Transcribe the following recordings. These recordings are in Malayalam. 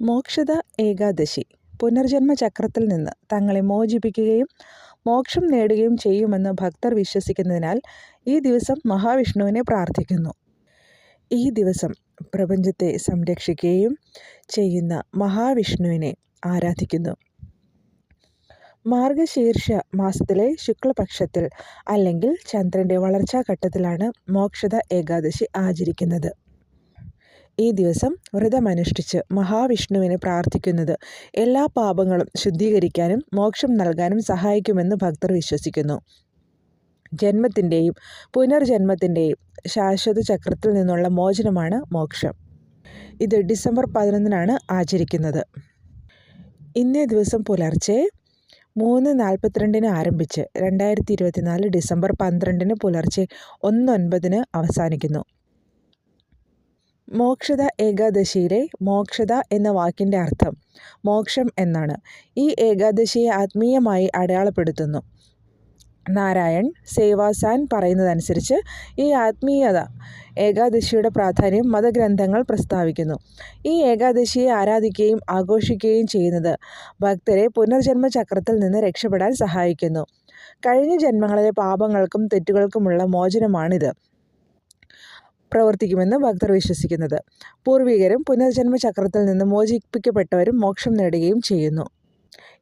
മോക്ഷദ ഏകാദശി. പുനർജന്മ ചക്രത്തിൽ നിന്ന് തങ്ങളെ മോചിപ്പിക്കുകയും മോക്ഷം നേടുകയും ചെയ്യുമെന്ന് ഭക്തർ വിശ്വസിക്കുന്നതിനാൽ ഈ ദിവസം മഹാവിഷ്ണുവിനെ പ്രാർത്ഥിക്കുന്നു. ഈ ദിവസം പ്രപഞ്ചത്തെ സംരക്ഷിക്കുകയും ചെയ്യുന്ന മഹാവിഷ്ണുവിനെ ആരാധിക്കുന്നു. മാർഗശീർഷ മാസത്തിലെ ശുക്ലപക്ഷത്തിൽ അല്ലെങ്കിൽ ചന്ദ്രന്റെ വളർച്ചാ ഘട്ടത്തിലാണ് മോക്ഷദ ഏകാദശി ആചരിക്കുന്നത്. ഈ ദിവസം വ്രതമനുഷ്ഠിച്ച് മഹാവിഷ്ണുവിനെ പ്രാർത്ഥിക്കുന്നത് എല്ലാ പാപങ്ങളും ശുദ്ധീകരിക്കാനും മോക്ഷം നൽകാനും സഹായിക്കുമെന്ന് ഭക്തർ വിശ്വസിക്കുന്നു. ജന്മത്തിന്റെയും പുനർജന്മത്തിന്റെയും ശാശ്വത ചക്രത്തിൽ നിന്നുള്ള മോചനമാണ് മോക്ഷം. ഇത് ഡിസംബർ പതിനൊന്നിനാണ് ആചരിക്കുന്നത്. ഇന്നേ ദിവസം പുലർച്ചെ മൂന്ന് നാൽപ്പത്തിരണ്ടിന് ആരംഭിച്ച് രണ്ടായിരത്തി ഇരുപത്തിനാല് ഡിസംബർ പന്ത്രണ്ടിന് പുലർച്ചെ ഒന്നൊൻപതിന് അവസാനിക്കുന്നു. മോക്ഷദ ഏകാദശിയിലെ മോക്ഷദ എന്ന വാക്കിന്റെ അർത്ഥം മോക്ഷം എന്നാണ്. ഈ ഏകാദശിയെ ആത്മീയമായി അടയാളപ്പെടുത്തുന്നു. നാരായൺ സേവാസാൻ പറയുന്നതനുസരിച്ച് ഈ ആത്മീയത ഏകാദശിയുടെ പ്രാധാന്യം മതഗ്രന്ഥങ്ങൾ പ്രസ്താവിക്കുന്നു. ഈ ഏകാദശിയെ ആരാധിക്കുകയും ആഘോഷിക്കുകയും ചെയ്യുന്നത് ഭക്തരെ പുനർജന്മ ചക്രത്തിൽ നിന്ന് രക്ഷപ്പെടാൻ സഹായിക്കുന്നു. കഴിഞ്ഞ ജന്മങ്ങളിലെ പാപങ്ങൾക്കും തെറ്റുകൾക്കുമുള്ള മോചനമാണിത്. പ്രവർത്തിക്കുമെന്ന് ഭക്തർ വിശ്വസിക്കുന്നത്. പൂർവികരും പുനർജന്മ ചക്രത്തിൽ നിന്ന് മോചിപ്പിക്കപ്പെട്ടവരും മോക്ഷം നേടുകയും ചെയ്യുന്നു.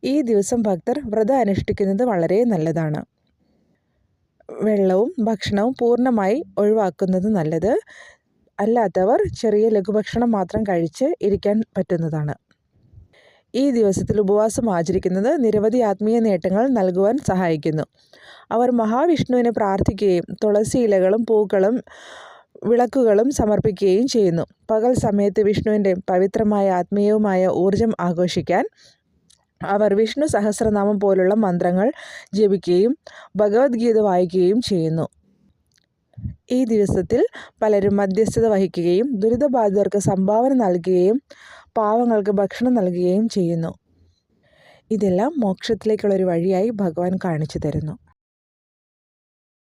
ഈ ദിവസം ഭക്തർ വ്രതം അനുഷ്ഠിക്കുന്നത് വളരെ നല്ലതാണ്. വെള്ളവും ഭക്ഷണവും പൂർണമായി ഒഴിവാക്കുന്നത് നല്ലത് അല്ലാത്തവർ ചെറിയ ലഘുഭക്ഷണം മാത്രം കഴിച്ച് ഇരിക്കാൻ പറ്റുന്നതാണ്. ഈ ദിവസത്തിൽ ഉപവാസം ആചരിക്കുന്നത് നിരവധി ആത്മീയ നേട്ടങ്ങൾ നൽകുവാൻ സഹായിക്കുന്നു. അവർ മഹാവിഷ്ണുവിനെ പ്രാർത്ഥിക്കുകയും തുളസി ഇലകളും പൂക്കളും വിളക്കുകളും സമർപ്പിക്കുകയും ചെയ്യുന്നു. പകൽ സമയത്ത് വിഷ്ണുവിന്റെ പവിത്രമായ ആത്മീയവുമായ ഊർജം ആഘോഷിക്കാൻ അവർ വിഷ്ണു സഹസ്രനാമം പോലുള്ള മന്ത്രങ്ങൾ ജപിക്കുകയും ഭഗവത്ഗീത വായിക്കുകയും ചെയ്യുന്നു. ഈ ദിവസത്തിൽ പലരും മധ്യസ്ഥത വഹിക്കുകയും ദുരിതബാധിതർക്ക് സംഭാവന നൽകുകയും പാവങ്ങൾക്ക് ഭക്ഷണം നൽകുകയും ചെയ്യുന്നു. ഇതെല്ലാം മോക്ഷത്തിലേക്കുള്ളൊരു വഴിയായി ഭഗവാൻ കാണിച്ചു തരുന്നു.